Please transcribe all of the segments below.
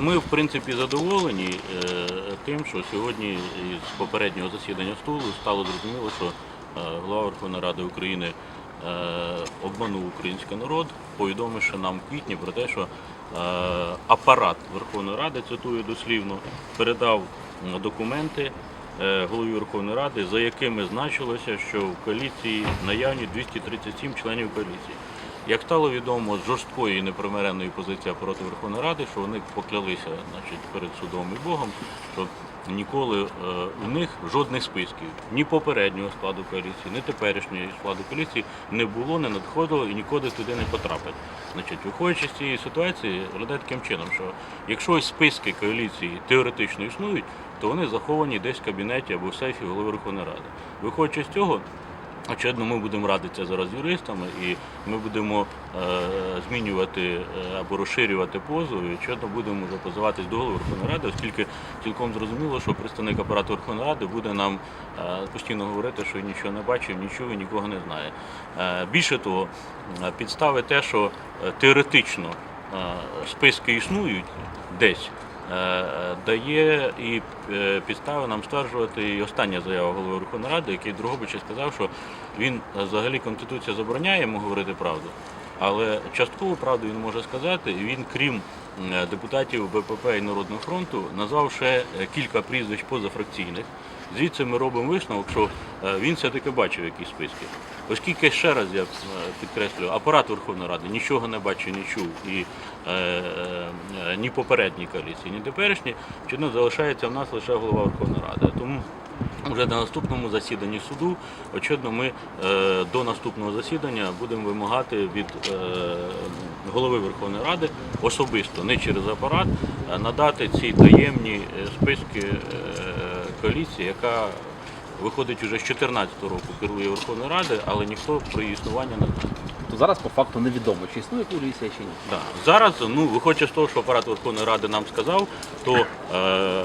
Ми, в принципі, задоволені е, тим, що сьогодні із попереднього засідання стулу стало зрозуміло, що е, голова Верховної Ради України е, обманув український народ, повідомивши нам в квітні про те, що апарат Верховної Ради, цитую дослівно, передав документи голові Верховної Ради, за якими значилося, що в коаліції наявні 237 членів коаліції. Як стало відомо з жорсткої і непримиренної позиції апарату Верховної Ради, що вони поклялися значить, перед судом і Богом, що ніколи е, у них жодних списків ні попереднього складу коаліції, ні теперішнього складу коаліції не було, не надходило і нікуди туди не потрапить. Значить, виходячи з цієї ситуації, виглядає таким чином, що якщо списки коаліції теоретично існують, то вони заховані десь в кабінеті або в сейфі голови Верховної Ради. Виходячи з цього, Очевидно, ми будемо радитися зараз з юристами і ми будемо е, змінювати е, або розширювати позови. І, Очевидно, будемо вже позиватись до голови Верховної Ради, оскільки цілком зрозуміло, що представник апарату Верховної Ради буде нам е, постійно говорити, що нічого не бачив, нічого нікого не знає. Е, більше того, е, підстави те, що е, теоретично е, списки існують десь. Е, Дає і е, підстави нам стверджувати і остання заява голови Верховної Ради, який Другобича сказав, що він е, взагалі Конституція забороняє йому говорити правду, але часткову правду він може сказати. Він, крім депутатів БПП і Народного фронту, назвав ще кілька прізвищ позафракційних. Звідси ми робимо висновок, що він все-таки бачив якісь списки. Оскільки ще раз я е, підкреслюю, апарат Верховної Ради нічого не бачив, не чув, і е, е, ні попередній коаліції, ні теперішній, чинно залишається в нас лише голова Верховної Ради. Тому вже на наступному засіданні суду, очевидно, ми е, до наступного засідання будемо вимагати від е, голови Верховної Ради особисто, не через апарат, надати ці таємні е, списки е, коаліції, яка виходить уже з 2014 року керує Верховною Ради, але ніхто про її існування не знає. То зараз по факту невідомо, чи існує коаліція чи ні. Да. Зараз, ну виходячи з того, що апарат Верховної Ради нам сказав, то е,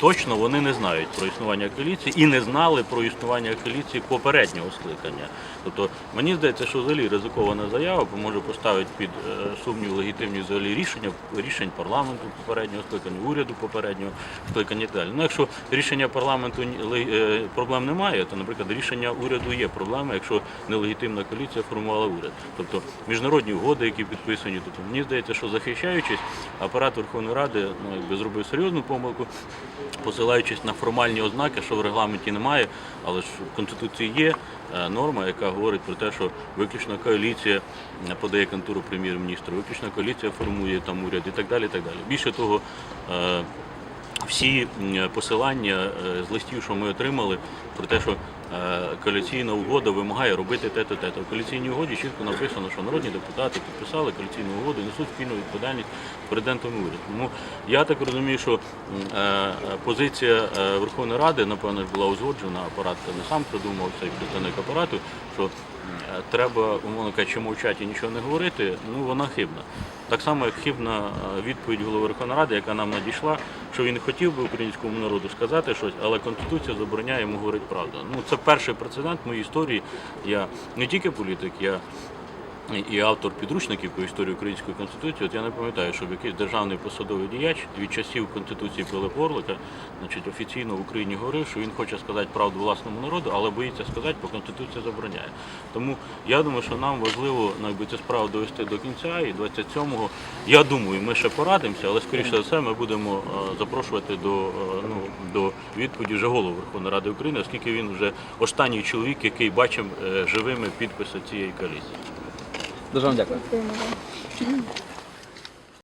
точно вони не знають про існування коаліції і не знали про існування коаліції попереднього скликання. Тобто мені здається, що взагалі ризикована заява може поставити під е, сумнів легітимність взагалі рішення рішень парламенту попереднього скликання, уряду попереднього скликання і далі. Ну, якщо рішення парламенту е, проблем немає, то, наприклад, рішення уряду є проблема, якщо нелегітимна коаліція формувала уряд. Тобто міжнародні угоди, які підписані, тобто мені здається, що захищаючись, апарат Верховної Ради ну, якби зробив серйозну помилку, посилаючись на формальні ознаки, що в регламенті немає, але ж в Конституції є е, норма, яка говорить про те, що виключно коаліція е, подає кантуру прем'єр-міністра, виключно коаліція формує там уряд і так далі. І так далі. Більше того, е, всі посилання е, з листів, що ми отримали, про те, що е, коаліційна угода вимагає робити те-то, те-то. В коаліційній угоді чітко написано, що народні депутати підписали коаліційну угоду і несуть спільну відповідальність президентом і урядом. Тому я так розумію, що е, позиція Верховної Ради, напевно, була узгоджена, апарат не сам придумав цей представник апарату, що треба, умовно кажучи, мовчати і нічого не говорити, ну вона хибна. Так само, як хибна е, відповідь голови Верховної Ради, яка нам надійшла, що він хотів би українському народу сказати щось, але Конституція забороняє йому говорити правду. Ну це перший прецедент в моїй історії. Я не тільки політик, я і автор підручників по історії української конституції. От я не пам'ятаю, щоб якийсь державний посадовий діяч від часів конституції Пилипа Орлика, значить, офіційно в Україні говорив, що він хоче сказати правду власному народу, але боїться сказати, бо конституція забороняє. Тому я думаю, що нам важливо ну, цю справу довести до кінця. І 27-го, я думаю, ми ще порадимося, але скоріше за все ми будемо е, запрошувати до, е, ну, до відповіді вже голову Верховної Ради України, оскільки він вже останній чоловік, який бачив е, живими підписи цієї коаліції. Дуже вам дякую.